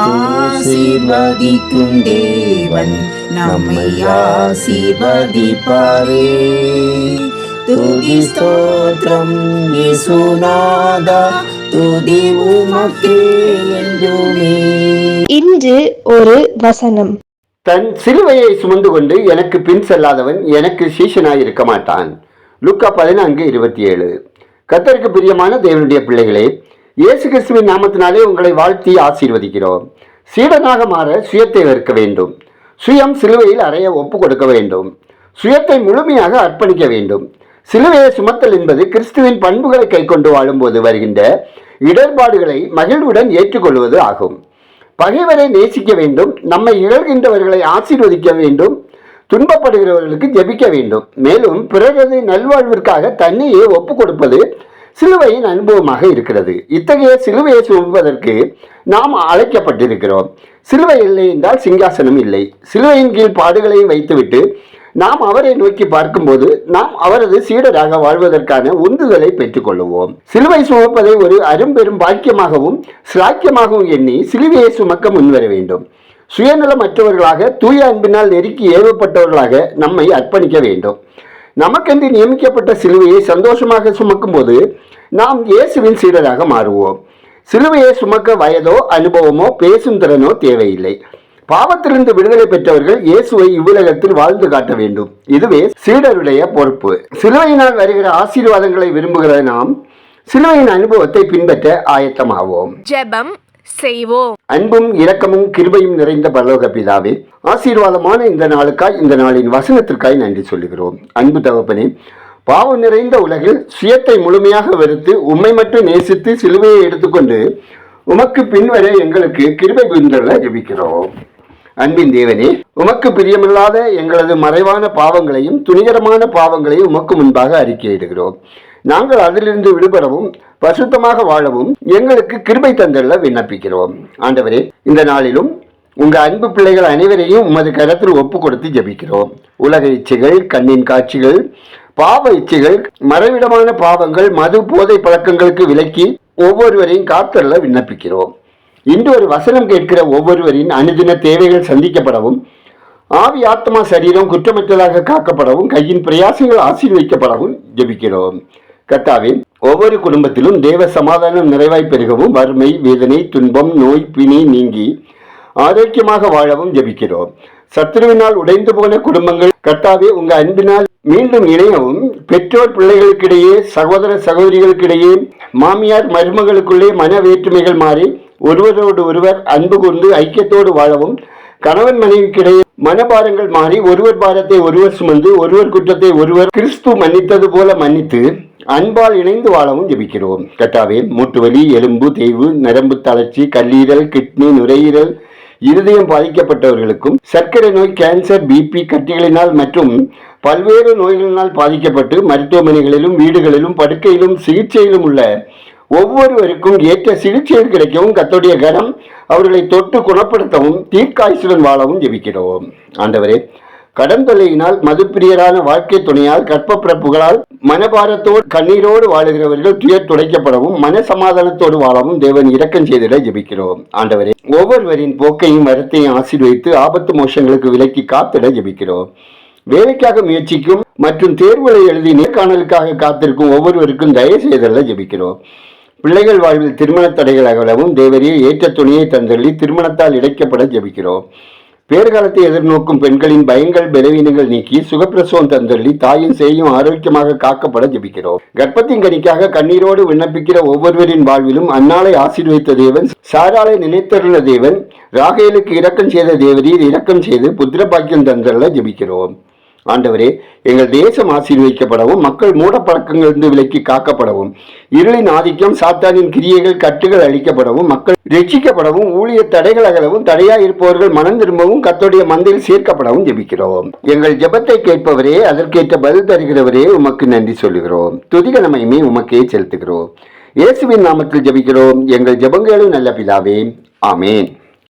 ஆசீர்வதிக்கும் தேவன் நம்மை ஆசீர்வதிப்பாரே. துதி ஸ்தோத்திரம் இயேசுநாதா துதி உமக்கே என்றுமே. இன்று ஒரு வசனம். தன் சிலுவையை சுமந்து கொண்டு எனக்கு பின் செல்லாதவன் எனக்கு சீஷனாய் இருக்க மாட்டான். லுக்கா பதினான்கு இருபத்தி ஏழு. கத்தருக்கு பிரியமான தேவனுடைய பிள்ளைகளே இயேசு கிறிஸ்துவின் நாமத்தினாலே உங்களை வாழ்த்தி ஆசீர்வதிக்கிறோம். சீடனாக மாற சுயத்தை வெறுக்க வேண்டும். சுயம் சிலுவையில் அறைய ஒப்பு கொடுக்க வேண்டும். சுயத்தை முழுமையாக அர்ப்பணிக்க வேண்டும். சிலுவையை சுமத்தல் என்பது கிறிஸ்துவின் பண்புகளை கைக்கொண்டு வாழும்போது வருகின்ற இடர்பாடுகளை மகிழ்வுடன் ஏற்றுக்கொள்வது ஆகும். பகைவரை நேசிக்க வேண்டும். நம்மை இழல்கின்றவர்களை ஆசீர்வதிக்க வேண்டும். துன்பப்படுகிறவர்களுக்கு ஜெபிக்க வேண்டும். மேலும் பிறரது நல்வாழ்விற்காக தன்னையே ஒப்பு கொடுப்பது சிலுவையின் அனுபவமாக இருக்கிறது. இத்தகைய சிலுவையை சுமப்பதற்கு நாம் அழைக்கப்பட்டிருக்கிறோம். சிலுவை இல்லை என்றால் சிங்காசனம் இல்லை. சிலுவையின் கீழ் பாடுகளையும் வைத்துவிட்டு நாம் அவரை நோக்கி பார்க்கும்போது நாம் அவரது சீடராக வாழ்வதற்கான உந்துதலை பெற்றுக்கொள்ளுவோம் சிலுவை சுமப்பதை ஒரு அரும்பெரும் பாக்கியமாகவும் சிலாக்கியமாகவும் எண்ணி சிலுவையை சுமக்க முன்வர வேண்டும். சுயநலமற்றவர்களாக தூய அன்பினால் நெருக்கி ஏவப்பட்டவர்களாக நம்மை அர்ப்பணிக்க வேண்டும். நமக்கென்று நியமிக்கப்பட்ட சிலுவையை சந்தோஷமாக சுமக்கும்போது நாம் இயேசுவின் சீடராக மாறுவோம். சிலுவையை சுமக்க வயதோ அனுபவமோ பேசும் திறனோ தேவையில்லை. பாவத்திலிருந்து விடுதலை பெற்றவர்கள் இயேசுவை இவ்வுலகத்தில் வாழ்ந்து காட்ட வேண்டும். இதுவே சீடருடைய பொறுப்பு. சிலுவையினால் வருகிற ஆசீர்வாதங்களை விரும்புகிற நாம் சிலுவையின் அனுபவத்தை பின்பற்ற ஆயத்தமாவோம். ஜெபம் செய்வோம். அன்பும் இரக்கமும் கிருபையும் நிறைந்த பரலோக பிதாவே ஆசீர்வாதமான இந்த நாளுக்காய் இந்த நாளின் வசனத்திற்காய் நன்றி சொல்லுகிறோம். அன்பு தகப்பனே பாவம் நிறைந்த உலகில் சுயத்தை முழுமையாக வெறுத்து உம்மை மட்டும் நேசித்து சிலுவையை எடுத்துக்கொண்டு உமக்கு பின்வர எங்களுக்கு கிருபை புரிந்துள்ள ஜபிக்கிறோம். அன்பின் தேவனே உமக்கு பிரியமில்லாத எங்களது மறைவான பாவங்களையும் துணிகரமான பாவங்களையும் உமக்கு முன்பாக அறிக்கையிடுகிறோம். நாங்கள் அதிலிருந்து விடுபடவும் பசுத்தமாக வாழவும் எங்களுக்கு கிருபை தந்தள்ள விண்ணப்பிக்கிறோம். ஆண்டவரே இந்த நாளிலும் உங்க அன்பு பிள்ளைகள் அனைவரையும் உமது கரத்தில் ஒப்பு கொடுத்து ஜெபிக்கிறோம். உலக இச்சைகள் கண்ணின் காட்சிகள் பாவ இச்சைகள் மறைவிடமான பாவங்கள் மது போதை பழக்கங்களுக்கு விலக்கி ஒவ்வொருவரையும் காத்தல்ல விண்ணப்பிக்கிறோம். இன்று ஒரு வசனம் கேட்கிற ஒவ்வொருவரின் அனுதின தேவைகள் சந்திக்கப்படவும் ஆவி ஆத்மா சரீரம் குற்றமற்றதாக காக்கப்படவும் கையின் பிரயாசங்கள் ஆசீர்வதிக்கப்படவும் ஜெபிக்கிறோம். கர்த்தாவே ஒவ்வொரு குடும்பத்திலும் தேவ சமாதானம் நிறைவாய் பெருகவும் வறுமை வேதனை துன்பம் நோய் பிணி நீங்கி ஆரோக்கியமாக வாழவும் ஜெபிக்கிறோம். சத்ருவினால் உடைந்து போன குடும்பங்கள் கர்த்தாவே உங்க அன்பினால் மீண்டும் இணையவும் பெற்றோர் பிள்ளைகளுக்கிடையே சகோதர சகோதரிகளுக்கிடையே மாமியார் மருமகளுக்குள்ளே மன வேற்றுமைகள் மாறி ஒருவரோடு ஒருவர் அன்பு கொண்டு ஐக்கியத்தோடு வாழவும் கணவன் மனைவிக்கிடையே மனபாரங்கள் மாறி ஒருவர் பாரத்தை ஒருவர் சுமந்து ஒருவர் குற்றத்தை ஒருவர் கிறிஸ்து மன்னித்தது போல மன்னித்து அன்பால் இணைந்து வாழவும் ஜெபிக்கிறோம். கட்டாவே மூட்டுவலி எலும்பு தேய்வு நரம்பு தளர்ச்சி கல்லீரல் கிட்னி நுரையீரல் இருதயம் பாதிக்கப்பட்டவர்களுக்கும் சர்க்கரை நோய் கேன்சர் பிபி கட்டிகளினால் மற்றும் பல்வேறு நோய்களினால் பாதிக்கப்பட்டு மருத்துவமனைகளிலும் வீடுகளிலும் படுக்கையிலும் சிகிச்சையிலும் உள்ள ஒவ்வொருவருக்கும் ஏற்ற சிகிச்சைகள் கிடைக்கவும் கத்தோடைய கரம் அவர்களை தொட்டு குணப்படுத்தவும் தீர்க்காயுசுடன் வாழவும் ஜெபிக்கிறோம். ஆண்டவரே கடன் தொல்லையினால் மதுப்பிரியரான வாழ்க்கை துணையால் கற்பப்பிறப்புகளால் மனபாரத்தோடு கண்ணீரோடு வாழுகிறவர்கள் துயர் துடைக்கப்படவும் மன சமாதானத்தோடு வாழவும் தேவன் இரக்கம் செய்திட ஜெபிக்கிறோம். ஆண்டவரே ஒவ்வொருவரின் போக்கையும் வரத்தையும் ஆசீர்வதித்து ஆபத்து மோஷங்களுக்கு விலக்கி காத்திட ஜெபிக்கிறோம். வேலைக்காக முயற்சிக்கும் மற்றும் தேர்வுகளை எழுதி நேர்காணலுக்காக காத்திருக்கும் ஒவ்வொருவருக்கும் தயவு செய்தல ஜெபிக்கிறோம். பிள்ளைகள் வாழ்வில் திருமண தடைகள் அகலவும் தேவரையே ஏற்ற துணியை தந்தள்ளி திருமணத்தால் இடைக்கப்பட ஜெபிக்கிறோம். பேர்காலத்தை எதிர்நோக்கும் பெண்களின் பயங்கள் பலவீனங்கள் நீக்கி சுகப்பிரசவம் தந்தள்ளி தாயின் செய்யும் ஆரோக்கியமாக காக்கப்பட ஜெபிக்கிறோம். கர்ப்பத்தின் கனிக்காக கண்ணீரோடு விண்ணப்பிக்கிற ஒவ்வொருவரின் வாழ்விலும் அன்னாலை ஆசீர்வைத்த தேவன் சாராலை நினைத்தருள தேவன் ராகேலுக்கு இரக்கம் செய்த தேவரீர் இரக்கம் செய்து புத்திர பாக்கியம் தந்தள்ள ஜெபிக்கிறோம். ஆண்டவரே எங்கள் தேசம் ஆசீர்வதிக்கப்படவும் மக்கள் மூடப்பழக்கங்களிலிருந்து விலக்கி காக்கப்படவும் இருளின் ஆதிக்கம் சாத்தானின் கிரியைகள் கட்டுகள் அழிக்கப்படவும் மக்கள் ரட்சிக்கப்படவும் ஊழிய தடைகள் அகலவும் தடையா இருப்பவர்கள் மனம் திரும்பவும் கத்தோடைய மந்தையில் சேர்க்கப்படவும் ஜெபிக்கிறோம். எங்கள் ஜெபத்தை கேட்பவரே அதற்கேற்ற பதில் தருகிறவரே உமக்கு நன்றி சொல்லுகிறோம். துதிக நமையுமே உமக்கே செலுத்துகிறோம். இயேசுவின் நாமத்தில் ஜெபிக்கிறோம். எங்கள் ஜெபங்களும் நல்ல பிதாவே. ஆமேன்.